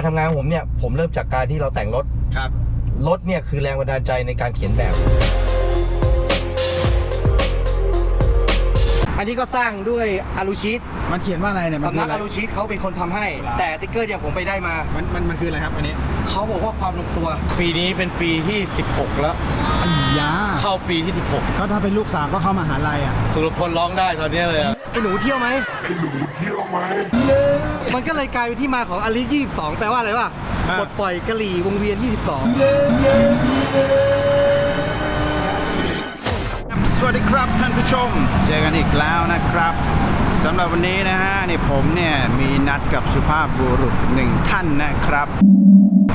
การทำงานของผมเนี่ย ผมเริ่มจากการที่เราแต่งรถ ครับ รถเนี่ยคือแรงบันดาลใจในการเขียนแบบ อันนี้ก็สร้างด้วยอารูชีตมันเขียนว่าอะไรเนี่ยสำนักคือารูชีตเขาเป็นคนทำให้ แต่สติ๊กเกอร์เนี่ยผมไปได้มา มันมันมันคืออะไรครับอันนี้เขาบอกว่าความลงตัว ปีนี้เป็นปีที่ 16 แล้ว อันยาเข้าปีที่ 16 ก็ถ้าเป็นลูกสาวก็เข้ามหาลัยอะ สุรพลร้องได้ตอนนี้เลยไอหนูเที่ยวไหม ไอหนูเที่ยวไหมมันก็เลยกลายเป็นที่มาของอลิ22แปลว่าอะไรวะอ่า ปลดปล่อยกะหรี่วงเวียน 22 สวัสดีครับท่านผู้ชม เจอกันอีกแล้วนะครับสำหรับวันนี้นะฮะนี่ผมเนี่ยมีนัดกับสุภาพบุรุษหนึ่งท่านนะครับ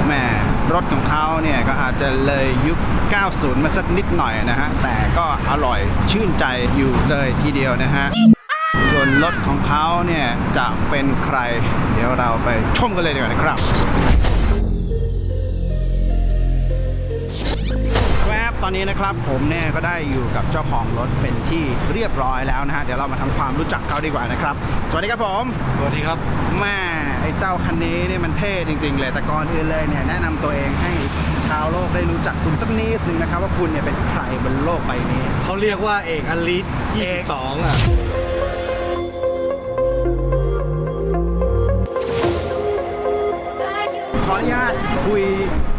แหมรถของเขาเนี่ยก็อาจจะเลยยุค 90 มาสักนิดหน่อยนะฮะ แต่ก็อร่อยชื่นใจอยู่เลยทีเดียวนะฮะส่ วนรถของเขาเนี่ยจะเป็นใคร เดี๋ยวเราไปชมกันเลยดีกว่านะครับแวบตอนนี้นะครับผมเนี่ยก็ได้อยู่กับเจ้าของรถเป็นที่เรียบร้อยแล้วนะฮะเดี๋ยวเรามาทำความรู้จักเขาดีกว่านะครับ สวัสดีครับผมสวัสดีครับแม่ไอ้เจ้าคันนี้นี่มันเท่จริง ๆ เลยแต่ก่อนอื่นเลยเนี่ยแนะนำตัวเองให้ชาวโลกได้รู้จักคุณสักนิดนึงนะครับ ว่าคุณเนี่ยเป็นใครบนโลกใบนี้ เขาเรียกว่าเอกอลิส22อะ ออนุญาตคุย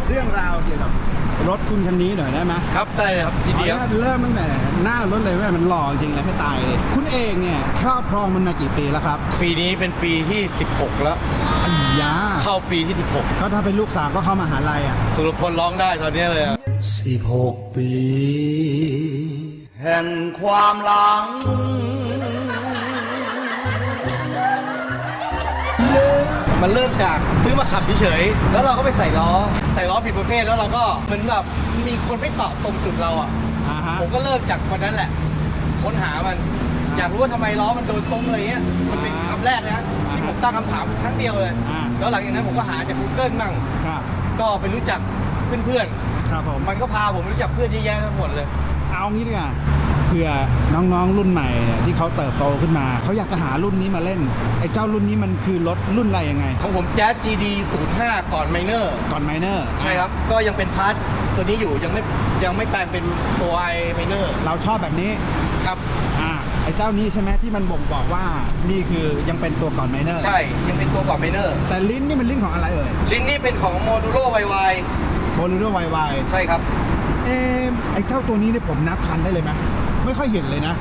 เรื่องราวเกี่ยวกับรถคุณคันนี้หน่อยได้ไหมครับได้ครับยินขออดีนุคญารับตเริ่มตั้งแต่หน้ารถเลยว่ามันหล่อจริงเลยให้ตายเลยคุณเองเนี่ยครอบครองมันมากี่ปีแล้วครับปีนี้เป็นปีที่ 16 แล้ว อันยาเข้าปีที่ก็ถ้าเป็นลูกสาวก็เข้ามหาลัยอะ16สุรพลร้องได้ตอนนี้เลยอะสิบหกปี แห่งความหลัง มันเริ่มจากซื้อมาขับเฉยๆแล้วเราก็ไปใส่ล้อ ใส่ล้อผิดประเภทแล้วเราก็เหมือนแบบมีคนไม่ตอบตรงจุดเราอะอ่าฮะ ผมก็เริ่มจากวันนั้นแหละ ค้นหามัน อยากรู้ว่าทำไมล้อมันโดนซุ้มอะไรเงี้ยมันเป็นคำแรกนะที่ผมตั้งคำถามครั้งเดียวเลย อ่า แล้วหลังจากนั้นผมก็หาจาก Google มั่ง ครับ ก็ไปรู้จักเพื่อนครับผม ๆ มันก็พาผมไปรู้จักเพื่อนที่แย่ทั้งหมดเลย เอางี้ดีกว่า เผื่อน้องๆรุ่นใหม่เนี่ยที่เขาเติบโตขึ้นมา เขาอยากจะหารุ่นนี้มาเล่น ไอ้เจ้ารุ่นนี้มันคือรถรุ่นอะไรยังไง ของผมแจ๊ส GD 05 ก่อนไมเนอร์ ก่อนไมเนอร์ใช่ครับ ก็ยังเป็นพาร์ทตัวนี้อยู่ยังไม่ยังไม่แปลงเป็นตัวไอไมเนอร์เราชอบแบบนี้ครับอ่าไอ้เจ้านี้ใช่ไหมที่มันบ่งบอกว่านี่คือยังเป็นตัวก่อนไมเนอร์ใช่ยังเป็นตัวก่อนไมเนอร์แต่ลิ้นนี่มันลิ้นของอะไรเอ่ยลิ้นนี่เป็นของโมดูโ y ว y โบลูโดวายวายใช่ครับเอ๊ะไอ้เจ้าตัวนี้เนี่ยผมนับคันได้เลยไหม ไม่ค่อยเห็นเลยนะ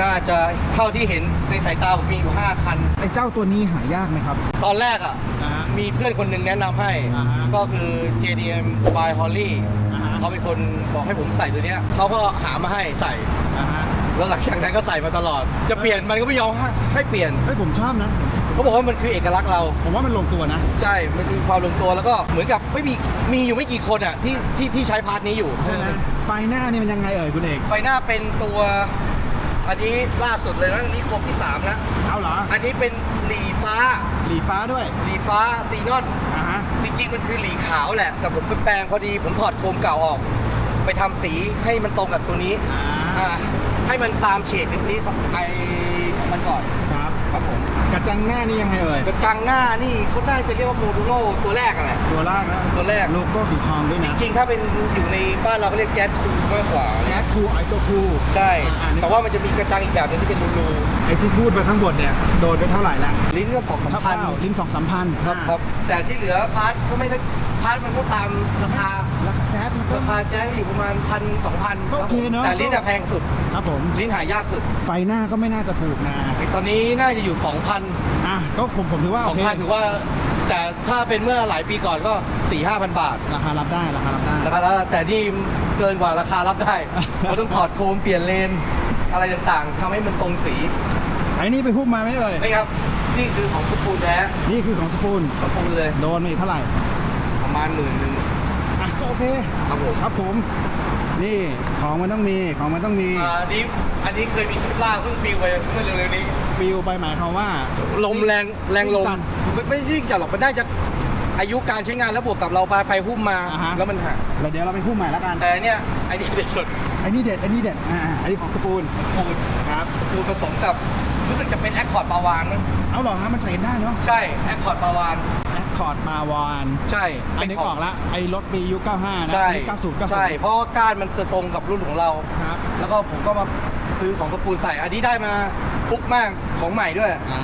น่าจะเท่าที่เห็นในสายตาผมมีอยู่ 5 คัน ไอ้เจ้าตัวนี้หายากไหมครับ ตอนแรกอะ อ่าฮะ มีเพื่อนคนหนึ่งแนะนำให้ อ่าฮะ ก็คือ JDM by Holly อ่าฮะเขาเป็นคนบอกให้ผมใส่ตัวเนี้ยเขาก็หามาให้ใส่ อ่าฮะแล้วหลังจากนั้นก็ใส่มาตลอด จะเปลี่ยนมันก็ไม่ยอมให้ให้เปลี่ยนเฮ้ยผมชอบนะ เขาบอกว่ามันคือเอกลักษณ์เรา ผมว่ามันลงตัวนะ ใช่ มันคือความลงตัวแล้วก็เหมือนกับไม่มีมีอยู่ไม่กี่คนอะที่ที่ที่ใช้พาร์ทนี้อยู่ใช่ไหมไฟหน้านี่มันยังไงเอ่ยคุณเอกไฟหน้าเป็นตัว อันนี้ล่าสุดเลยนะอันนี้ครบที่3แล้วเอาเหรออันนี้เป็นหลีฟ้าหลีฟ้าด้วยหลีฟ้าซีนอนอ่าฮะจริงๆมันคือหลีขาวแหละ แต่ผมไปแปลงพอดีผมถอดโคมเก่าออก ไปทำสีให้มันตรงกับตัวนี้อ่าอ่าให้มันตามเฉดนี้ของไอของมันก่อนครับครับผม กระจังหน้านี่ยังไงเอ่ยกระจังหน้านี่เขาได้จะเรียกว่าโมดูโลตัวแรกอะแหละตัวแรกนะตัวแรกโลโก้สีทองด้วยจนะริงๆ ถ้าเป็นอยู่ในบ้านเราก็เรียกแจ๊สคูลมากกว่าแก๊สคูไอตัวคูใช่ อ่านี่แต่ว่ามันจะมีกระจังอีกแบบหนึงที่เป็นรูไอที่พูดไปทั้งหมดเนี่ยโดนไปเท่าไหร่ละๆลิ้นก็สองสามพันคร่าวๆลิ้นสองสามพันครับครับ แต่ที่เหลือพาร์ทก็ไม่ใช่พาร์ทมันก็ตามราคาราคาแก๊สมันก็ ราคาแจ๊สอยู่ประมาณพันสองพันก็โอเคเนอะ แต่ลิ้นอะแพงสุด ครับผม ลิ้นหายากสุด ไฟหน้าก็ไม่น่าจะถูกนะ ตอนนี้น่าจะอยู่ 2,000อะก็ผมผมถือว่าโอเค2,000ถือว่า แต่ถ้าเป็นเมื่อหลายปีก่อนก็4-5,000บาทราคารับได้ราคารับได้ราคาแล้วแต่นี่เกินกว่าราคารับได้เราต้องถอดโคมเปลี่ยนเลน อะไรต่างๆทำให้มันตรงสีไอ้นี่ไปหุ้มมาไหมเอ่ยนี่ครับ นี่คือของสปูลแท้นี่คือของสปูนสปูลเลย โดนมาอีกเท่าไหร่ ประมาณหมื่นหนึ่งอะก็โอเค ครับผมครับผม นี่ของมันต้องมีของมันต้องมีอ่าอันนี้อันนี้เคยมีคลิปล่าเพิ่งปิวไปเมื่อเร็วๆนี้ ปิวไปหมายความว่า ลมแรงแรงลมวิ่งกันไม่ไม่ยิ่งจัดหรอกมันได้จะอายุการใช้งานแล้วบวกกับเราไปไปหุ้มมา อ่าฮะ แล้วมันหักแล้วเดี๋ยวเราไปหุ้มใหม่แล้วกันแต่เนี่ยไอ้นี่เด็ดสุดไอ้นี่เด็ดไอ้นี่เด็ดอ่าอันนี้ของสปูนคูณครับคูณผสมกับรู้สึกจะเป็นแอคคอร์ดปาวานมั้งเอาหรอฮะมันใส่ได้เนาะใช่แอคคอร์ดปาวานแอคคอร์ดมาวานใช่อันนี้ออกละไอ้รถปียุค95นะใช่อันนี้90 90ใช่เพราะว่าก้านมันจะตรงกับรุ่นของเรา ครับ แล้วก็ผมก็มาซื้อของสปูนใส่อันนี้ได้มา ฟุกมากของใหม่ด้วย อ่า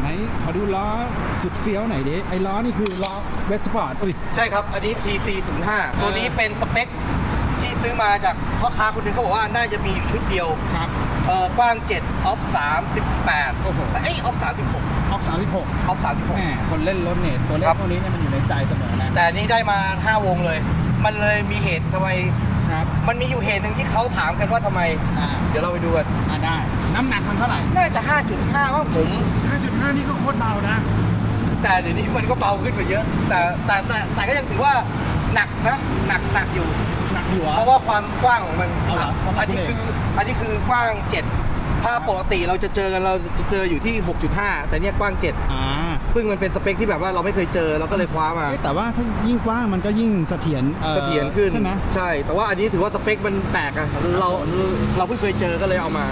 ไหนขอดูล้อสุดเฟี้ยวหน่อยดิไอ้ล้อนี่คือล้อเวสปอร์ตอุ้ย ใช่ครับ อันนี้ TC 0 5ตัวนี้เป็นสเปคที่ซื้อมาจากพ่อค้าคนหนึ่งเขาบอกว่าน่าจะมีอยู่ชุดเดียวครับ เอ่อกว้าง 7 ออฟ 38โอ้โห เอ้ยออฟ 36 ออก36ออฟแม่36 คนเล่นรถเนี่ยตัวเลขครับ พวกนี้เนี่ยมันอยู่ในใจเสมอนะแต่อันนี้ได้มา 5 วงเลย มันเลยมีเหตุทำไม ครับมันมีอยู่เหตุหนึ่งที่เขาถามกันว่าทำไม อ่าเดี๋ยวเราไปดูกันอ่า ได้ น้ำหนักมันเท่าไหร่ น่าจะ 5.5ว่าผม 5.5 นี่ก็โคตรเบานะ แต่เดี๋ยวนี้มันก็เบาขึ้นไปเยอะ แต่แต่แต่แต่ก็ยังถือว่าหนักนะหนักหนักอยู่ หนักอยู่เพราะว่าความกว้างของมันเอาเหรออันนี้คืออันนี้คือกว้าง 7 ถ้าปกติเราจะเจอกันเราจะเจออยู่ที่ 6.5 แต่เนี่ยกว้าง7อ่า ซึ่งมันเป็นสเปคที่แบบว่าเราไม่เคยเจอเราก็เลยคว้ามา เอ๊ะแต่ว่าถ้ายิ่งกว้างมันก็ยิ่งเสถียรอ่อเสถียรขึ้นใช่ไหมใช่ แต่ว่าอันนี้ถือว่าสเปคมันแปลกอะเราเราเพิ่งเคยเจอก็เลยเอามา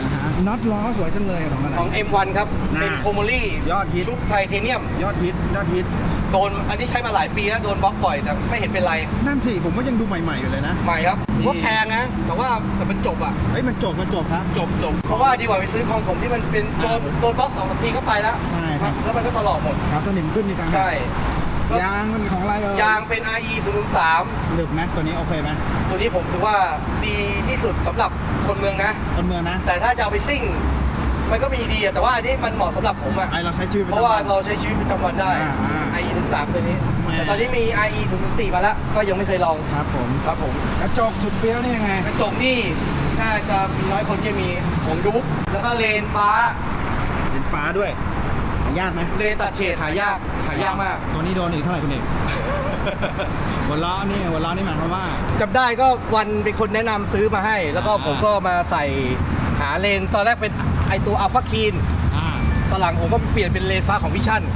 น็อตล้อสวยจังเลยของมันของ M1 ครับน่าเป็นโคโมลี่ยอดฮิต ชุบไทเทเนียม ยอดฮิตยอดฮิต โดนอันนี้ใช้มาหลายปีแล้วโดนบล็อกบ่อยแต่ไม่เห็นเป็นไรนั่นสิผมว่ายังดูใหม่ๆอยู่เลยนะ ใหม่ครับถือว่านี่แพงนะแต่ว่าแต่มันจบอะเฮ้ยมันจบมันจบครับ จบจบเพราะว่าดีกว่าไปซื้อของผมที่มันเป็นโดนโดนบล็อกสองสามทีก็ไปแล้วใช่ครับ แล้วมันก็ตลอดหมดขาสนิมขึ้นนี่ต่างหากใช่ ก็ ยางมันของอะไรเอ่ยยางเป็น RE 0 3หนึบไหมตัวนี้โอเคไหมตัวนี้ผมถือว่าดีที่สุดสำหรับคนเมืองนะ คนเมืองนะแต่ถ้าจะเอาไปซิ่ง มันก็มีดีอะแต่ว่าอันนี้มันเหมาะสำหรับผมอะไอเราใช้ชีวิตเพราะว่าเราใช้ชีวิตประจำวันได้ อ่าอ่า IE 0 3ตัวนี้แหม่ แต่ตอนนี้มี IE 0 4มาแล้ว ก็ยังไม่เคยลอง ครับผมครับผม กระจกสุดเฟี้ยวนี่ยังไง กระจกนี่น่าจะมีน้อยคนที่จะมีของดุ๊กแล้วก็เลนฟ้า เป็นฟ้าด้วยหายากไหมเลนตัดเฉดหายาก หายากมาก ตัวนี้โดนอีกเท่าไหร่คุณเอก หัวล้อนี่หัวล้อนี่หมายความว่า จำได้ก็วันเป็นคนแนะนำซื้อมาให้ แล้วก็อ่า ผมก็มาใส่หาเลนตอนแรกเป็นไอตัวอัลฟาคีนอ่า ตอนหลังผมก็เปลี่ยนเป็นเลนฟ้าของวิชั่นนี่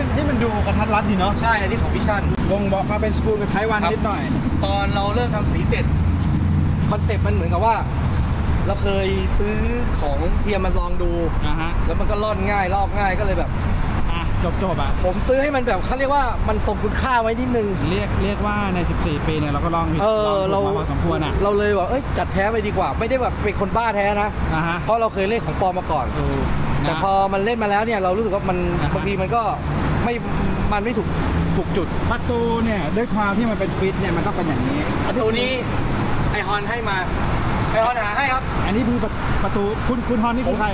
มันที่มันดูกระทัดรัดดีเนาะใช่อันนี้ของวิชั่น วงบอกมาเป็นสกูลกับไทวันครับ นิดหน่อย ตอนเราเริ่มทำสีเสร็จคอนเซ็ปต์มันเหมือนกับว่า เราเคยซื้อของเทียมมาลองดู อ่าฮะ แล้วมันก็ร่อนง่ายลอกง่ายก็เลยแบบ อะ จบจบๆอะ ผมซื้อให้มันแบบเขาเรียกว่ามันทรงคุณค่าไว้นิดนึง เรียกเรียกว่าใน 14 ปีเนี่ยเราก็ลองผิดเอลอองเราถูกมาพอสมควรอะเราเลยว่าเอ้ยจัดแท้ไปดีกว่า ไม่ได้แบบเป็นคนบ้าแท้นะ อ่าฮะเพราะเราเคยเล่นของปลอมมาก่อน ดูแต่นะพอมันเล่นมาแล้วเนี่ยเรารู้สึกว่ามันอ่าฮะ บางทีมันก็ ไม่มันไม่ถูกถูกจุด ประตูเนี่ยด้วยความที่มันเป็นฟิตเนี่ยมันต้องเป็นอย่างนี้ตัวนี้ไอฮอนให้มา ไอฮอนหาให้ครับ อันนี้คือประประตูคุณคุณฮอนนี่คือใคร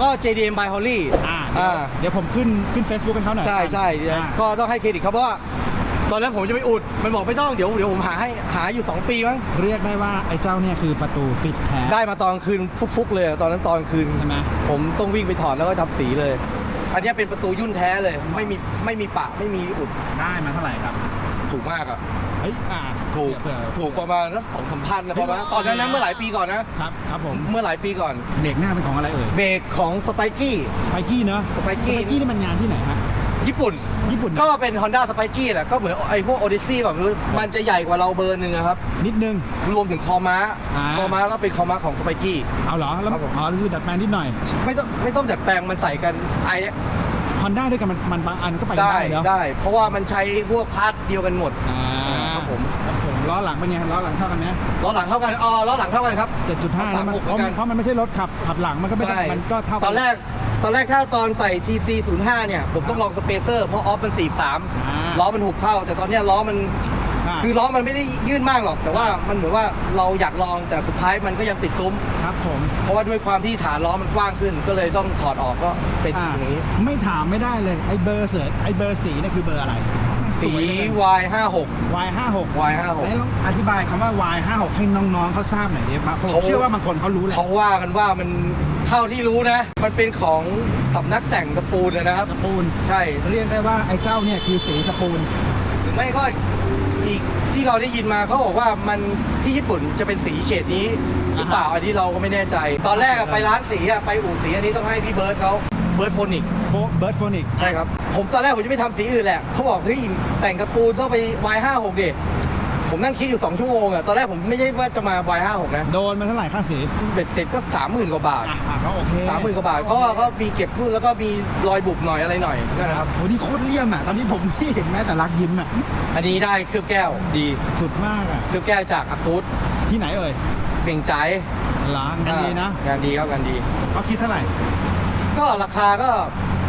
ก็ JDM by Holly อ่าอ่าเดี๋ยวผมขึ้นขึ้น Facebook กันเขาหน่อยใช่ใช่อ่าก็ต้องให้เครดิตเขาเพราะว่าตอนนั้นผมจะไปอุด มันบอกไม่ต้องเดี๋ยวเดี๋ยวผมหาให้หาอยู่ 2 ปีมั้งเรียกได้ว่าไอ้เจ้าเนี่ยคือประตูฟิตแท้ได้มาตอนกลางคืนฟุกๆเลย ตอนนั้นตอนกลางคืน ใช่ไหม ผมต้องวิ่งไปถอดแล้วก็ทำสีเลย อันเนี้ยเป็นประตูยุ่นแท้เลย ไม่มีไม่มีปะไม่มีอุดได้มาเท่าไหร่ครับ ถูกมากอะเฮ้ยอ่าถูกเผื่อถูกประมาณสักสองสามพันนะประมาณเฮ้ยตอนนั้นนะเมื่อหลายปีก่อนนะ ครับครับผมเมื่อหลายปีก่อนเด็กหน้าเป็นของอะไรเอ่ยเบรกของสไปกี้สไปกี้เนอะสไปกี้สไปกี้นี่มันงานที่ไหนฮะ ญี่ปุ่น ญี่ปุ่นนะก็เป็น Honda s p i k y แหละก็เหมือนไอ้พวก Odyssey แบบนี้มันจะใหญ่กว่าเราเบอร์หนึ่งอะครับ นิดนึง รวมถึงคอม้า อ่า คอม้าก็เป็นคอม้าของสไปกี้เอาเหรอแล้วครับผม อ๋อคือดัดแปลงนิดหน่อยไม่ต้องไม่ต้องดัดแปลงมันใส่กันไอฮอนด้าด้วยกันมันมันบางอันก็ไปได้ได้เนาะได้ เพราะว่ามันใช้พวกพาร์ทเดียวกันหมด อ่าครับ ผมครับผมล้อหลังเป็นไงล้อหลังเท่ากันไหมล้อหลังเท่ากันอ๋อล้อหลังเท่ากันครับ7.5สามนะมันหกเหเพมือนกันราะเพราะมันไม่ใช่รถขับขับหลังมันก็ไม่ได้ใช่มันก็เท่ากั ตอนแรกตอนแรกถ้าตอนใส่ TC 0 5เนี่ย ผมต้องลองสเปเซอร์เพราะออฟมันอ่า 43ล้อมันหุบเข้า แต่ตอนเนี้ยล้อมัน อ่าคือล้อมันไม่ได้ยื่นมากหรอก แต่ว่ามันเหมือนว่าเราอยากลองแต่สุดท้ายมันก็ยังติดซุ้ม ครับผมเพราะว่าด้วยความที่ฐานล้อมันกว้างขึ้น ก็เลยต้องถอดออกก็เป็นอ่าอย่างนี้ไม่ถามไม่ได้เลยไอ้เบอร์เสือไอ้เบอร์สีเนี่ยคือเบอร์อะไร สีวยเหลือเกิน Y 5 6 Y 5 6 Y 5ไหนลองอธิบายคำว่า Y 5 6 ให้น้องๆเขาทราบหน่อยดิครับผมเขา เชื่อว่าบางคนเขารู้6แหละเขาว่ากันว่ามันเท่าที่รู้นะ มันเป็นของสำนักแต่งสปูนนะครับ สปูนใช่เรียกได้ว่าไอ้เจ้าเนี่ยคือสีสปูนหรือไม่ก็อีกที่เราได้ยินมาเขาบอกว่ามันที่ญี่ปุ่นจะเป็นสีเฉดนี้หรือเปล่าอันนี้เราก็ไม่แน่ใจ ตอนแรกอะไปร้านสีอะไปอู่สีอันนี้ต้องให้พี่เบิร์ดเขา เบิร์ดโฟนิกโบเบิร์ดโฟนิกใช่ครับ ผมตอนแรกผมจะไม่ทำสีอื่นแหละเขาบอกเฮ้ยแต่งสปูนต้องไป Y 5 6 เด็ผมนั่งคิดอยู่ 2 ชั่วโมงอะตอนแรกผมไม่ใช่ว่าจะมา Y56 นะ โดนมาเท่าไหร่ค่าสีเบ็ดเสร็จก็สามหมื่นกว่าบาท อะอะเขาโอเคสามหมื่นกว่าบาทก็ก็มีเก็บรุ่นแล้วก็มีรอยบุบหน่อยอะไรหน่อยนั่นนะครับโอ้นี่โคตรเลี่ยมอะ ตอนนี้ผมไม่เห็นแม้แต่รักยิ้มอะอันนี้ได้เคลือบแก้วดีสุดมากอะ เคลือบแก้วจากอากูดที่ไหนเอ่ยเป่งใจร้านกันดีนะอ่างานดีครับงานดีเขาคิดเท่าไหร่ ก็ราคาก็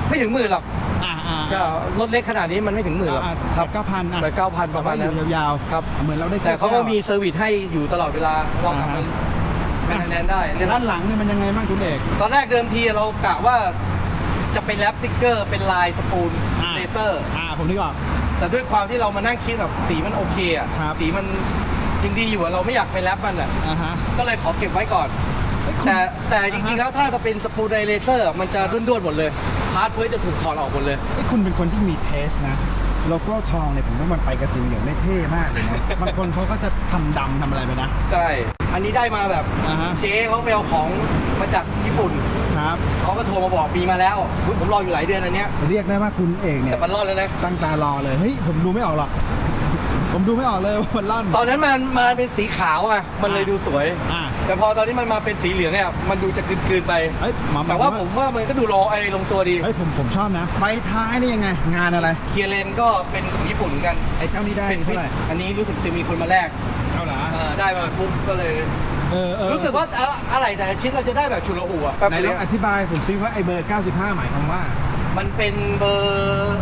ไม่ถึงหมื่นหรอกอ่าอ่าจะรถเล็กขนาดนี้มันไม่ถึงหมื่นหรอกอ่าครับเก้าพันอะแปดเก้าพันประมาณนั้นอยู่ยาวครับเหมือนเราได้แต่เขาก็มีแก้วเซอร์วิสให้อยู่ตลอดเวลาลองกลับมาเป็นแนนได้ด้านหลังนี่มันยังไงบ้างคุณเอกตอนแรกเดิมทีเรากะว่าจะเป็นแรปติ๊กเกอร์เป็นลายสปูลอ่าเลเซอร์อ่าผมนึกออกแต่ด้วยความที่เรามานั่งคิดแบบสีมันโอเคอะครับสีมันยังดีอยู่อะเราไม่อยากไปแรปมันอะอ่าฮะก็เลยขอเก็บไว้ก่อน แต่แต่จริงๆแล้วถ้าจะเป็นสปูลไดเลเซอร์มันจะด้วนๆหมดเลยพาร์ทเพื่อจะถูกถอดออกหมดเลย ไอ้ยคุณเป็นคนที่มีเทสนะโลโก้ทองเนี่ยผมว่ามันไปกระสีเหลืองได้เท่มากเลยนะบางคนเขาก็จะทำดำทำอะไรไปนะ ใช่ อันนี้ได้มาแบบอ่าฮะ เจ๊เขาไปเอาของมาจากญี่ปุ่นครับ เขาก็โทรมาบอกมีมาแล้วอุ๊ยผมรออยู่หลายเดือนอันเนี้ยเรียกได้ว่าคุณเอกเนี่ยแต่มันรอดแล้วนะ ตั้งตารอเลยเฮ้ยผมดูไม่ออกหรอก ผมดูไม่ออกเลยว่ามันล่อน ตอนนั้นมันมาเป็นสีขาวอะ มันเลยดูสวย อ่า แต่พอตอนนี้มันมาเป็นสีเหลืองเนี่ยมันดูจะกลืนๆไปเฮ้ยหมอแต่ว่าผมว่ามันก็ดูรอไอ้ลงตัวดีเฮ้ยผมผมชอบนะไฟท้ายนี่ยังไง งานอะไร เคียร์เลนก็เป็นของญี่ปุ่นเหมือนกันไอ้เจ้านี่ได้เป็นฟิเท่าตไหร่อันนี้รู้สึกจะมีคนมาแลกเท่าไหร่เออได้มาฟุ๊บก็เลย เออเออรู้สึกว่าอะอะไรแต่ละชิ้นเราจะได้แบบชุลหูอะไหนลองอธิบายผมซิว่าไอ้เบอร์ 95 หมายความว่า มันเป็นเบอร์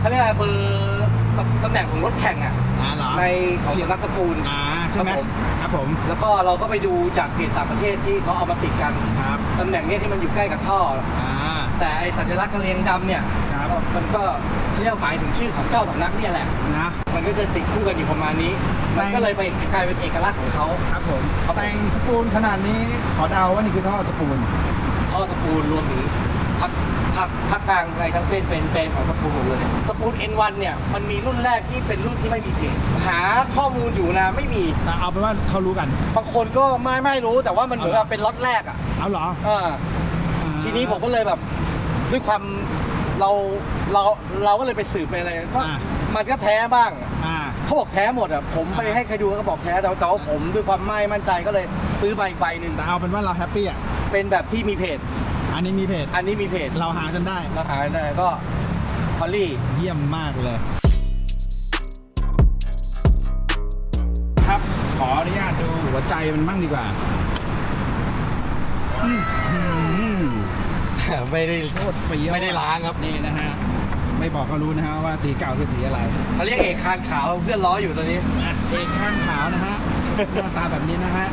เขาเรียกว่าเบอร์ตำตำแหน่งของรถแข่งอะ อ่าเหรอในของสำนักสปูล อ่า ใช่ไหมครับผม ครับผม แล้วก็เราก็ไปดูจากเพจต่างประเทศที่เขาเอามาติดกันครับ ตำแหน่งเนี้ยที่มันอยู่ใกล้กับท่อ อ่า แต่ไอสัญลักษณ์กระเลงดำเนี่ยครับ มันก็เขาเรียกว่าหมายถึงชื่อของเจ้าสำนักเนี่ยแหละ นะ มันก็จะติดคู่กันอยู่ประมาณนี้ มันก็เลยไปกลายเป็นเอกลักษณ์ของเขา ครับผม ครับผม แต่งสปูลขนาดนี้ขอเดาว่านี่คือท่อสปูลท่อสปูลรวมถึง พักพักพักกลางในทั้งเส้นเป็นเป็นของสปูลหมดเลยสปูล N1 เนี่ยมันมีรุ่นแรกที่เป็นรุ่นที่ไม่มีเพจหาข้อมูลอยู่นะไม่มีแต่เอาเป็นว่าเขารู้กันบางคนก็ไม่ไม่รู้แต่ว่ามันเหมือนกับเป็นล็อตแรกอะเอาเหรออ่าทีนี้ผมก็เลยแบบด้วยความเราเราเราก็เลยไปสืบไปอะไรก็อ่ามันก็แท้บ้างอ่าเขาบอกแท้หมดอะผมไปอ่าให้ใครดูก็บอกแท้แต่แต่ว่าผมด้วยความไม่มั่นใจก็เลยซื้อใบใบหนึ่งแต่เอาเป็นว่าเราแฮปปี้อะเป็นแบบที่มีเพจ อันนี้มีเพจอันนี้มีเพจเราหาจนได้เราหาได้ก็พอลลี่เยี่ยมมากเลย ครับขออนุญาตดูหัวใจมันบ้างดีกว่าอื้อหือไม่ได้โคตรเฟี้ยวไม่ได้ล้างครับนี่นะฮะไม่บอกก็รู้นะฮะว่าสีเก่าคือสีอะไรเขาเรียกเอกคานขาวเพื่อนล้ออยู่ตอนนี้อะเอกข้างขาวนะฮะหน้าตาแบบนี้นะฮะ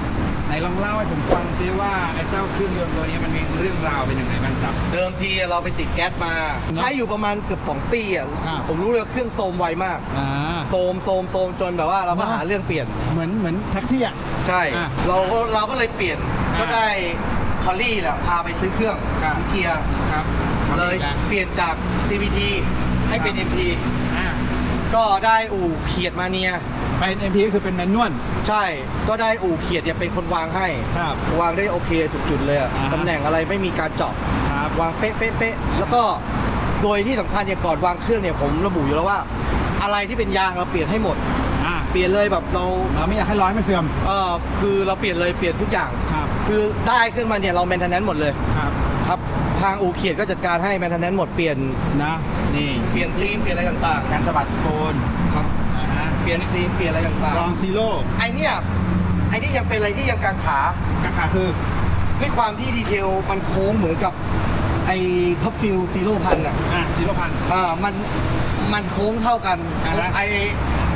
ไหนลองเล่าให้ผมฟังซิว่าไอ้เจ้าเครื่องยนต์ตัวนี้มันมีเรื่องราวเป็นยังไงบ้างครับ เดิมทีเราไปติดแก๊สมา ใช้อยู่ประมาณเกือบ2 ปีอะอ่า ผมรู้เลยว่าเครื่องโซมไวมากอ่าโซมโซมโซมจนแบบว่าเราก็อ่า หาเรื่องเปลี่ยน เหมือนเหมือนแท็กซี่อะ ใช่ อะเราก็เราก็เลยเปลี่ยนอะก็ได้พอลลี่แหละพาไปซื้อเครื่องครับ ซื้อเกียร์ ครับเลยเปลี่ยนจาก CVT ให้เป็น MP อ่า ก็ได้อู่เขียดมาเนีย เป็น MP ก็คือเป็นแมนนวล ใช่ ก็ได้อู่เขียดเนี่ยเป็นคนวางให้ ครับวางได้โอเคถูกจุดเลยอะอ่าฮะ ตำแหน่งอะไรไม่มีการเจาะ ครับ วางเป๊ะเป๊ะเป๊ะแล้วก็โดยที่สำคัญเนี่ยก่อนวางเครื่องเนี่ยผมระบุอยู่แล้วว่า อะไรที่เป็นยางเราเปลี่ยนให้หมด อ่าเปลี่ยนเลยแบบเราเราไม่อยากให้ร้อยมันเสื่อม เออคือเราเปลี่ยนเลยเปลี่ยนทุกอย่าง ครับ คือได้ขึ้นมาเนี่ยเราแมนเทนแนนหมดเลยครับ ครับทางอูเขียดก็จัดการให้แมนเทนแนนหมดเปลี่ยน นะ นี่เปลี่ยนซีนเปลี่ยนอะไรต่างการสะบัดสปูนๆครับนะฮะเปลี่ยนซีนเปลี่ยนอะไรต่างลองซีโร่ๆไอเนี่ยไอนี่ยังเป็นอะไรที่ยังกางขากาขาคือด้วยความที่ดีเทลมันโค้งเหมือนกับไอท็อปฟิลซีโร่พันอะอ่าซีโร่พัน อ่ามันมันโค้งเท่ากันอ่าฮะ ไอ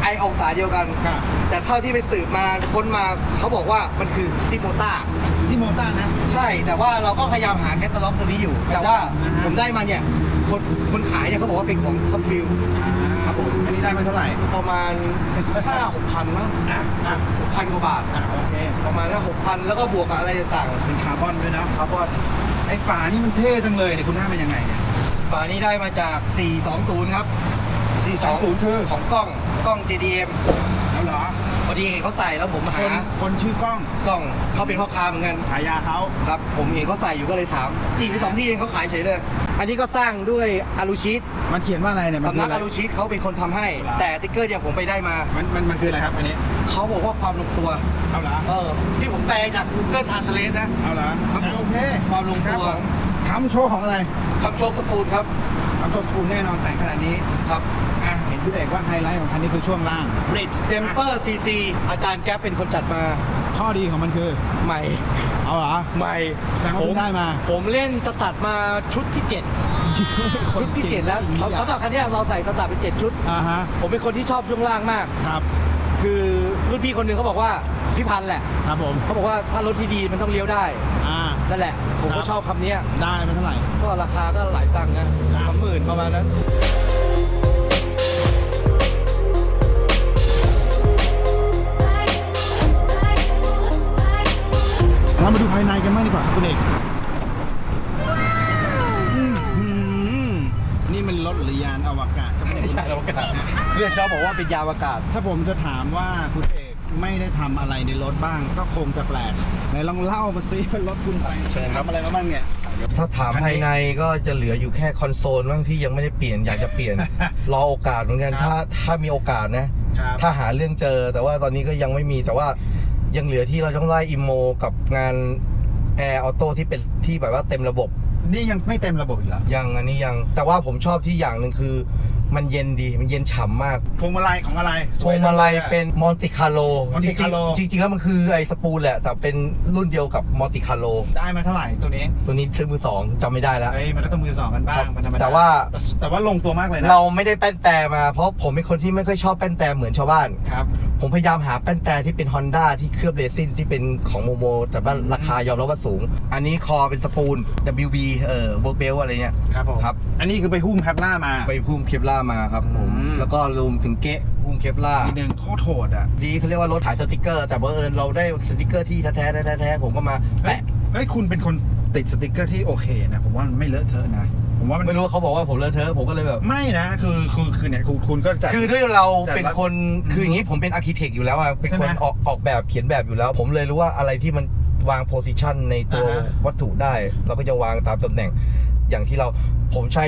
ไอองศาเดียวกันครับแต่เท่าที่ไปสืบมาค้นมาเขาบอกว่ามันคือซิโมต้าซีโมต้านะ ใช่แต่ว่าเราก็พยายามหาแคตตาล็อกตัวนี้อยู่ แต่ว่าอ่าฮะ ผมได้มาเนี่ย คนคนขายเนี่ยเขาบอกว่าเป็นของท็อปฟิลครับผมอันนี้ได้มาเท่าไหร่ ประมาณห้าหกพันมั้งอะอะหกพันกว่าบาทอะโอเคประมาณห้าหกพันแล้วก็บวกกับอะไรต่างเป็นคาร์บอนด้วยนะๆคาร์บอนไอ้ฝานี่มันเท่จังเลยเนี่ยคุณได้มายังไงเนี่ยฝานี้ได้มาจาก 420 ครับ420คือของกล้องกล้อง JDM แล้วเหรอ พอดีเห็นเขาใส่แล้วผมคหานคนชื่อกล้องกล้องเขาเป็นพ่อค้าเหมือนกัน ฉายาเขาครับผมเห็นเขาใส่อยู่ก็เลยถามจีบไปสองที่เองเขาขายเฉยเลย อันนี้ก็สร้างด้วยอาลูชีตมันเขียนว่าอะไรเนี่ยมันสำนักคือออะไรนุชิตเขาเป็นคนทำให้ครับแต่ติ๊กเกอร์เนี่ยผมไปได้มามันมันมันคืออะไรครับอันนี้เขาบอกว่าความลงตัวเอาเหรอเออที่ผมแปลจาก Google Translate นะ เอาเหรอครับโอเคความลงครับตัวผมคำโชว์ของอะไรคำโชคสปูนครับคำโชว์สปูนแน่นอนแต่งขนาดนี้ ครับ อะเห็นคุณเอกว่าไฮไลท์ของคันนี้คือช่วงล่าง Bridge Temper CC อาจารย์แก๊ปเป็นคนจัดมาข้อดีของมันคือใหม่ เอาเหรอ ใหม่แสดงว่าเพิ่งได้มา ผมเล่นสตัดมาชุดที่ 7 ชุดที่ 7 แล้วเขาสำหรับคันเนี้ยเราใส่สตัดเป็น 7 ชุด อ่าฮะ ผมเป็นคนที่ชอบช่วงล่างมาก ครับ คือรุ่นพี่คนหนึ่งเขาบอกว่าพี่พันธุ์แหละ ครับผมเขาบอกว่าถ้ารถที่ดีมันต้องเลี้ยวได้ อ่า นั่นแหละ ผมครัก็บชอบคำเนี้ยได้มาเท่าไหร่ ก็ราคาก็หลายตังค์นะสามหมื่นประมาณนั้น เรามาดูภายในกันบ้างดีกว่าครับคุณเอกอื้อหือนี่มันรถหรือยานอวกาศครับคุณเอก ยานอวกาศ เพื่อนจอบอกว่าเป็นยาวอากาศ ถ้าผมจะถามว่าคุณเอกไม่ได้ทำอะไรในรถบ้างก็คงจะแปลกไหนลองเล่ามาซิว่ารถคุณไปเชิญครับ ทำอะไรมาบ้างเนี่ย ถ้าถามภายในก็จะเหลืออยู่แค่คอนโซลบ้างที่ยังไม่ได้เปลี่ยนอยากจะเปลี่ยน รอโอกาสเหมือนกัน ครับ ถ้าถ้ามีโอกาสนะครับถ้าหาเรื่องเจอแต่ว่าตอนนี้ก็ยังไม่มีแต่ว่า ยังเหลือที่เราต้องไล่อิโมกับงานแอร์ออโต้ที่เป็นที่แบบว่าเต็มระบบ นี่ยังไม่เต็มระบบอีกเหรอยังอันนี้ยัง แต่ว่าผมชอบที่อย่างหนึ่งคือ มันเย็นดีมันเย็นฉ่ำมากพวงมาลัยของอะไรพวงมาลัยเป็นมอนติคาโล Monte Carlo จริงๆจริง ๆ แล้วมันคือไอ้สปูลแหละ แต่เป็นรุ่นเดียวกับมอนติคาโล ได้มาเท่าไหร่ตัวนี้ตัวนี้ซื้อมือสองจำไม่ได้แล้ว เฮ้ยมันก็ต้องมือสองกันบ้าครังบมันธรรมดาแต่ว่าแต่แต่ว่าลงตัวมากเลยนะเราไม่ได้แป้นแต่มาเพราะผมเป็นคนที่ไม่ค่อยชอบแป้นแต่เหมือนชาวบ้าน ครับ ผมพยายามหาแป้นแต่ที่เป็น Honda ที่เคลือบเรซินที่เป็นของโมโม แต่ว่าอืมราคายอมรับว่าสูง อันนี้คอเป็นสปูล WB เอ่อเวิร์กเบลอะไรเงี้ย ครับผมครับ อันนี้คือไปหุ้มแคปล่ามา ไปพุ่มเคปล่ามาครับผม อืม แล้วก็รวมถึงเกะพุ่มเคปล่า ทีหนึ่งโคตรโหดอะดีเขาเรียกว่ารถขายสติกเกอร์ แต่บังเอิญเราได้สติกเกอร์ที่แท้ๆแท้ๆผมก็มาเฮ้ยแปะเฮ้ย คุณเป็นคนติดสติกเกอร์ที่โอเคนะ ผมว่ามันไม่เลอะเทอะนะ ผมว่ามันไม่รู้ว่าเขาบอกว่าผมเลอะเทอะผมก็เลยแบบ ไม่นะ คือคือคือเนี่ยคุณคุณก็จัด คือด้วยเราจัดเป็นว่าคนอืมคืออย่างนี้ผมเป็นอาร์เคเต็กอยู่แล้วอะเป็นใช่คไหมนออกออกแบบเขียนแบบอยู่แล้ว ผมเลยรู้ว่าอะไรที่มันวางโพสิชันในตัวอ่าฮะ วัตถุได้ เราก็จะวางตามตำแหน่ง อย่างที่เราผมใช้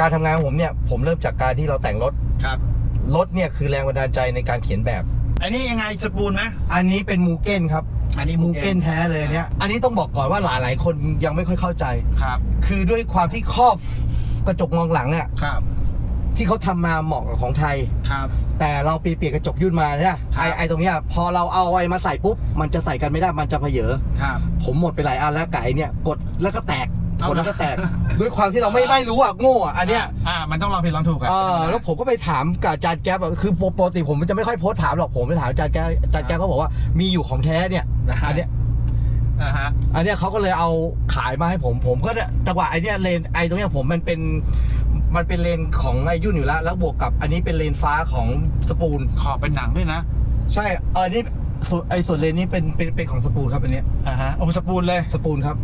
การทำงานของผมเนี่ย ผมเริ่มจากการที่เราแต่งรถครับ รถเนี่ยคือแรงบันดาลใจในการเขียนแบบ อันนี้ยังไงสปูนไหมอันนี้เป็นมูเก้นครับ อันนี้มูเก้นแท้เลยเนี่ย อันนี้ต้องบอกก่อนว่าหลายหลายๆ คนยังไม่ค่อยเข้าใจ ครับ คือด้วยความที่ครอบกระจกมองหลังเนี่ยครับ ที่เขาทำมาเหมาะกับของไทย ครับ แต่เราเปลี่ยนกระจกยื่นมาเนี่ยไอครับไอตรงเนี้ยพอเราเอาไอ้มาใส่ปุ๊บ มันจะใส่กันไม่ได้ มันจะเพเยอครับ ผมหมดไปหลายอันแล้วไก่เนี่ยกดแล้วก็แตกเอากดแล้วก็แตกละด้วยความที่เราไม่ไม่รู้อะโง่อะอันเนี้ยอ่ามันต้องลองผิดลองถูกอะเออแล้วผมก็ไปถามกับอาจารย์แก๊ปอะคือปกติผมจะไม่ค่อยโพสต์ถามหรอกผมไปถามอาจารย์แก๊ปอาจารย์แก๊ปเขาบอกว่ามีอยู่ของแท้เนี่ย อันเนี้ยอ่าฮะอันเนี้ยเขาก็เลยเอาขายมาให้ผม ผมก็เนี่ยจังหวะไอเนี้ยเลนไอตรงเนี้ยผมมันเป็นมันเป็นเลนของไอยุ่นอยู่แล้วแล้วบวกกับ อันนี้เป็นเลนฟ้าของสปูล ขอบเป็นหนังด้วยนะใช่เออนี่ส่วนไอส่วนเลนนี้เป็นเป็นเป็นของสปูลครับอันเนี้ยอ่าฮะโอ้สปูนเลยสปูลครับ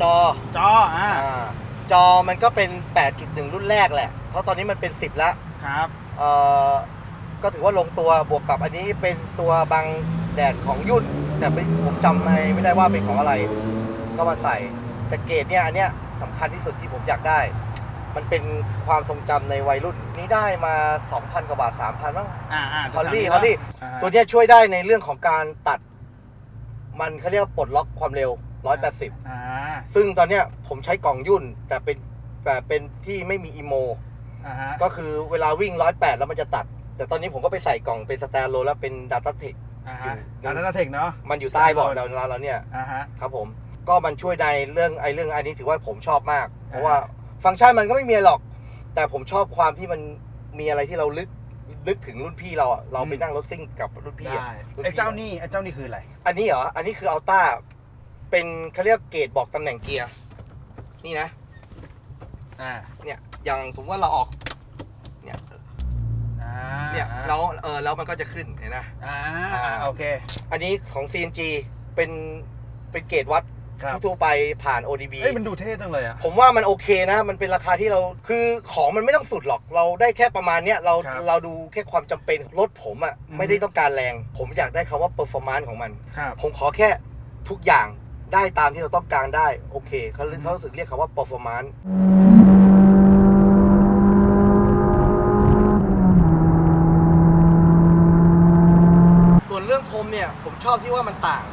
จอจออ่าอ่าจอมันก็เป็น 8.1 รุ่นแรกแหละ เพราะตอนนี้มันเป็น 10 แล้ว ครับ เอ่อ ก็ถือว่าลงตัวบวกกับอันนี้เป็นตัวบังแดดของยุ่น แต่ไม่ผมจำไม่ไม่ได้ว่าเป็นของอะไร ก็มาใส่แต่เกรดเนี่ยอันเนี้ยสำคัญที่สุดที่ผมอยากได้ มันเป็นความทรงจำในวัยรุ่นนี้ได้มา 2,000 กว่าบาท 3,000มั้งอ่าอ่าฮอลลี่ฮอลลี่อ่าฮะตัวเนี้ยช่วยได้ในเรื่องของการตัด มันเขาเรียกว่าปลดล็อกความเร็ว 180อ่าซึ่งตอนเนี้ยผมใช้กล่องยุ่น แต่เป็นแต่เป็นที่ไม่มีอีโมอ่าฮะก็คือเวลาวิ่ง 108 แล้วมันจะตัด แต่ตอนนี้ผมก็ไปใส่กล่องเป็นสแตนโลแล้วเป็น Data Tech อ่าฮะอยู่ดาต้าเทคเนาะ มันอยู่ใต้เบาะเราเราเนี่ยอ่าฮะ ครับผมก็มันช่วยในเรื่องไอ้เรื่องอันนี้ถือว่าผมชอบมาก เพราะอ่าว่าฟังก์ชันมันก็ไม่มีอะไรหรอก แต่ผมชอบความที่มันมีอะไรที่เราลึกนึกถึงรุ่นพี่เราอะเราไปนั่งรถซิ่งกับรุ่นพี่อะ ได้รุ่นไอ้พี่เจ้านี่ไอ้เจ้านี่คืออะไร อันนี้เหรอ อันนี้คืออัลต้า เป็นเขาเรียกเกรดบอกตำแหน่งเกียร์ นี่นะ อ่า เนี่ย อย่างสมมติว่าเราออกเนี่ยอ่า เนี่ยเราเออแล้วมันก็จะขึ้นเห็นนะ อ่าอ่า โอเค อันนี้ของ CNG เป็นเป็นเกรดวัดครับ ทั่วๆไปผ่าน ODB เฮ้ยมันดูเท่จังเลยอะ ผมว่ามันโอเคนะ มันเป็นราคาที่เราคือของมันไม่ต้องสุดหรอก เราได้แค่ประมาณเนี้ยเราครับเราดูแค่ความจำเป็นรถผมอะ่ะอืมไม่ได้ต้องการแรง ผมอยากได้คำว่า performance ของมัน ครับ ผมขอแค่ทุกอย่างได้ตามที่เราต้องการได้ โอเคเขาเขารู้สึกเรียกคำว่า performance ส่วนเรื่องพรมเนี่ย ผมช อบที่ว่ามันต่าง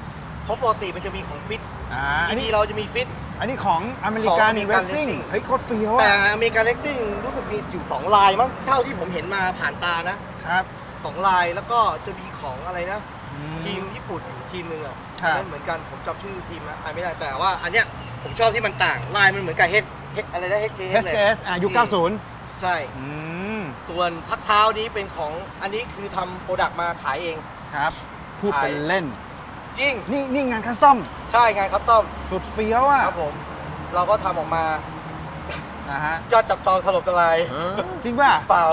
เพราะปกติมันจะมีของฟิตอ่าอัทีนนี้นี้เราจะมีฟิต อันนี้ของอเมริกันของ American เรซิ่ง Racing เฮ้ยโคตรเฟี้ยวแต่อะอเมริกันเล็กซิ่งรู้สึกมีอยู่2ลายมั้งเท่าที่ผมเห็นมาผ่านตานะครับสองลายแล้วก็จะมีของอะไรนะ อืมทีมญี่ปุ่นอยู่ทีมหนึ่งอะครับ อันนั้นเหมือนกันผมจำชื่อทีมนะไปไม่ได้แต่ว่าอันเนี้ยผมชอบที่มันต่าง ลายมันเหมือนกับเฮดเฮดอะไรนะเฮดเคเลย HKS อะยุค90 ใช่ อืมส่วนพักเท้านี้เป็นของอันนี้คือทำโปรดักต์มาขายเอง ครับ พูดเป็นเล่น จริง นี่นี่งานคัสตอม ใช่งานคัสตอม สุดเฟี้ยวอะครับผม เราก็ทำออกมา นะฮะ ยอดจับจองถล่มทลาย จริงป่ะ เปล่า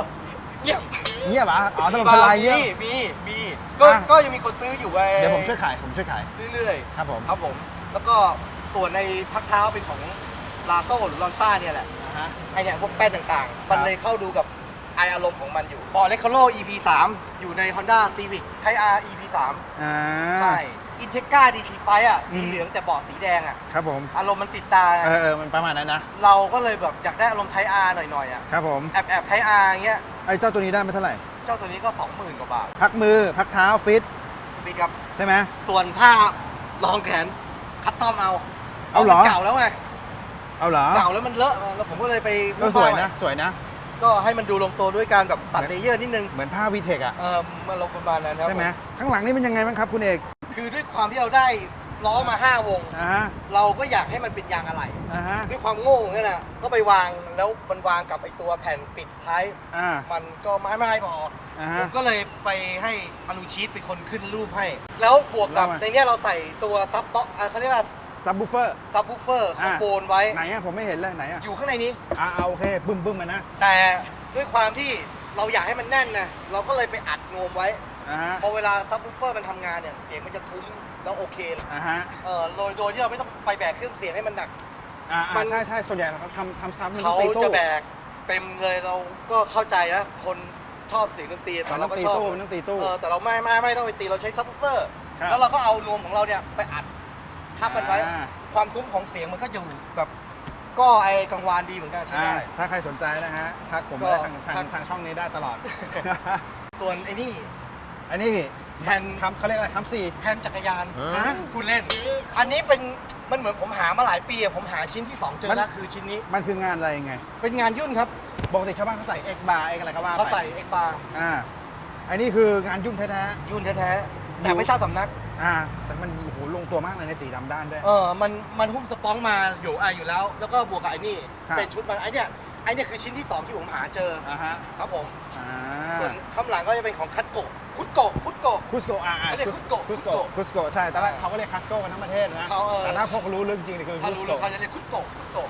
เงียบเงียบอะอ๋อถล่มทลายเงียบมีมี มี ก็ อะ ก็ยังมีคนซื้ออยู่ไว้เดี๋ยวผมช่วยขาย ผมช่วยขาย เรื่อยครับผมๆ ครับผม แล้วก็ส่วนในพักเท้าเป็นของลาโซ่หรือลอนซ่าเนี่ยแหละ นะฮะ ไอเนี่ยพวกแป้นต่างๆ มันเลยเข้าดูกับ ไออารมณ์ของมันอยู่บอเลคโ o EP 3 อยู่ใน Honda Civic Type R EP 3อ่าใช่ Integra DT5 อะสีอืมเหลืองแต่เบาะสีแดงอะครับผม อารมณ์มันติดตาเออเออมันประมาณนั้นนะ เราก็เลยแบบอยากได้อารมณ์ Type R หน่อยๆอะครับผม แอบแอบ Type R เงี้ยไอ้เจ้าตัวนี้ได้มาเท่าไหร่ เจ้าตัวนี้ก็ 20,000กว่าบาทพักมือ พักเท้าฟิต ฟิตครับ ใช่ไหม ส่วนผ้ารองแขนคัดต้อมเอาเอาเหรอ มันเก่าแล้วไงเอาเหรอเก่าแล้วมันเลอะแล้วผมก็เลยไปก็สวยนะ สวยนะ ก็ให้มันดูลงตัวด้วยการแบบตัดเลเยอร์นิดนึงเหมือนผ้าวีเทคอะเออมันลงประมาณนั้นครับใช่ไหมผข้างหลังนี่เป็นยังไงบ้างครับคุณเอก คือด้วยความที่เราได้ล้อมา 5 วง อ่าฮะเราก็อยากให้มันเป็นยางอะไหล่อ่าฮะด้วยความโง่เนี่ยนะก็ไปวางแล้วมันวางกับไอตัวแผ่นปิดท้าย อ่า มันก็ไม้ไม้พออ่าผฮะมก็เลยไปให้อนุชีตเป็นคนขึ้นรูปให้ แล้วบวกกับว่ามาในเนี้ยเราใส่ตัวซับบ็อกเขาเรียกว่า ซับบูเฟอร์ ซับบูฟเฟอร์คอมอ่าโบนไว้ ไหนอะผมไม่เห็นเลยไหนอะอยู่ข้างในนี้ อ่าโอเคบึ้มบึ้มมานะแต่ด้วยความที่เราอยากให้มันแน่นนะเราก็เลยไปอัดโงมไว้ อ่าฮะพอเวลาซับวูฟเฟอร์มันทำงานเนี่ย เสียงมันจะทุ้มแล้วโอเคเลยอ่าฮะเออโดยโดยที่เราไม่ต้องไปแบกเครื่องเสียงให้มันหนัก อ่ามัอ่าน ใช่ใช่ส่วนใหญ่เขาทำทำซับมันเขาตีตู้จะแบกเต็มเลยเราก็เข้าใจนะคนชอบเสียงดนตรีแต่มันต้เราองก็ตีชอบตู้มันต้องตีตู้ เออแต่เราไม่ไม่ไม่ต้องไปตีเราใช้ซับวูฟเฟอร์ครับ แล้วเราก็เอานวมของเราเนี่ยไปอัด ทับมันไว้ อ่า ความทุ้มของเสียงมันก็อยู่แบบก็ไอกังวานดีเหมือนกันใช้อ่าได้ถ้าใครสนใจนะฮะทักผมก็ได้ทางทาทังกทางช่องนี้ได้ตลอด ส่วนไอ้นี่ อันนี้แผ่น คำเขาเรียกอะไรคำสี่ แฮนด์จักรยานฮะพูดเล่น อันนี้เป็นมันเหมือนผมหามาหลายปีอะผมหาชิ้นที่2เจอมันแล้วคือชิ้นนี้ มันคืองานอะไรยังไงเป็นงานยุ่นครับปกติชาวบ้านเขาใส่เอ็กบาร์เอ็กอะไรก็ว่าไปเขาใส่เอ็กบาร์อ่าอันนี้คืองานยุ่งแท้ ยุ่นแท้ๆแต่ไม่ทราบสำนักๆ อ่าแต่มันโอ้โหลงตัวมากเลยในสีดำด้านด้วย เออ มัน มันหุ้มสปองมาอยู่อะอยู่แล้ว แล้วก็บวกกับไอ้นี่ ครับเป็นชุดมันไอ้เนี่ยไอ้เนี่ยคือชิ้นที่ 2 ที่ผมหาเจออ่าฮะครับผม อ่าส่วนข้างหลังก็จะเป็นของคัตโกะคุตโกะคุตโกะ คุสโกอ่าอ่าเขาเรียก Cusco คุสโก Cusco คุสโกใช่แต่ละอ่าเขาก็เรียกคัสโกกันทั้งประเทศนะเขาเออ แต่ถ้าพวกรู้เรื่องจริงนี่คือถ้าคุสรู้โก แล้วเขาจะเรียกคุตโกะคุตโกะ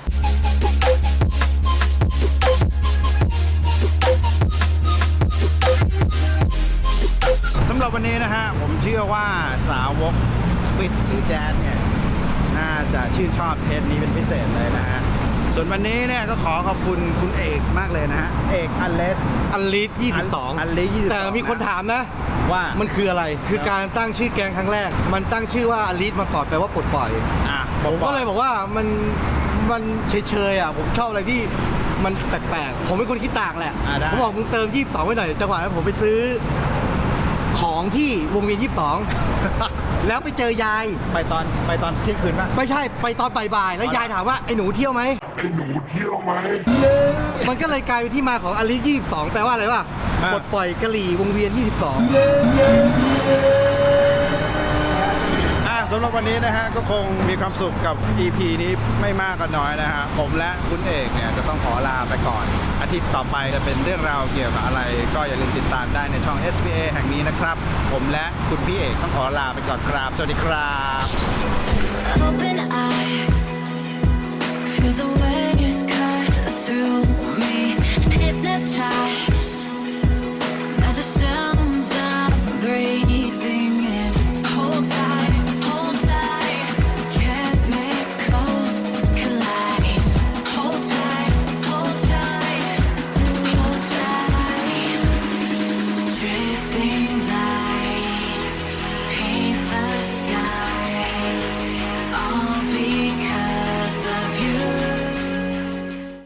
สำหรับวันนี้นะฮะผมเชื่อว่าสาวกฟิตหรือแจ๊สเนี่ยน่าจะชื่นชอบเทสนี้เป็นพิเศษเลยนะฮะส่วนวันนี้เนี่ยก็ขอขอบคุณคุณเอกมากเลยนะฮะเอกอันเลสอันลีดอันลีด22แต่มีคนถามนะ ว่ามันคืออะไรคือการตั้งชื่อแกงครั้งแรก มันตั้งชื่อว่าอลิสมาก่อนแปลว่าปลดปล่อย อะผมก็เลยบอกว่ามันมันเฉยๆอะผมชอบอะไรที่มันแปลกๆ ผมเป็นคนคิดต่างแหละ อะได้ ผมบอกมึงเติม 22ไว้หน่อยจังหวะนั้นผมไปซื้อ ของที่วงเวียน22แล้วไปเจอยาย ไปตอนไปตอนเที่ยงคืนป่ะ ไม่ใช่ไปตอนบ่ายๆแล้วยายถามว่าไอ้หนูเที่ยวไหมไอ้หนูเที่ยวไหมมันก็เลยกลายเป็นที่มาของอลิส22แปลว่าอะไรวะอะปลดปล่อยกะหรี่วงเวียน22อะ สำหรับวันนี้นะฮะก็คงมีความสุขกับ EP นี้ไม่มากก็น้อยนะฮะผมและคุณเอกเนี่ยจะต้องขอลาไปก่อน อาทิตย์ต่อไปจะเป็นเรื่องราวเกี่ยวกับอะไร ก็อย่าลืมติดตามได้ในช่อง SBA แห่งนี้นะครับ ผมและคุณพี่เอกต้องขอลาไปก่อนครับสวัสดีครับ Open eye, feel the waves cut through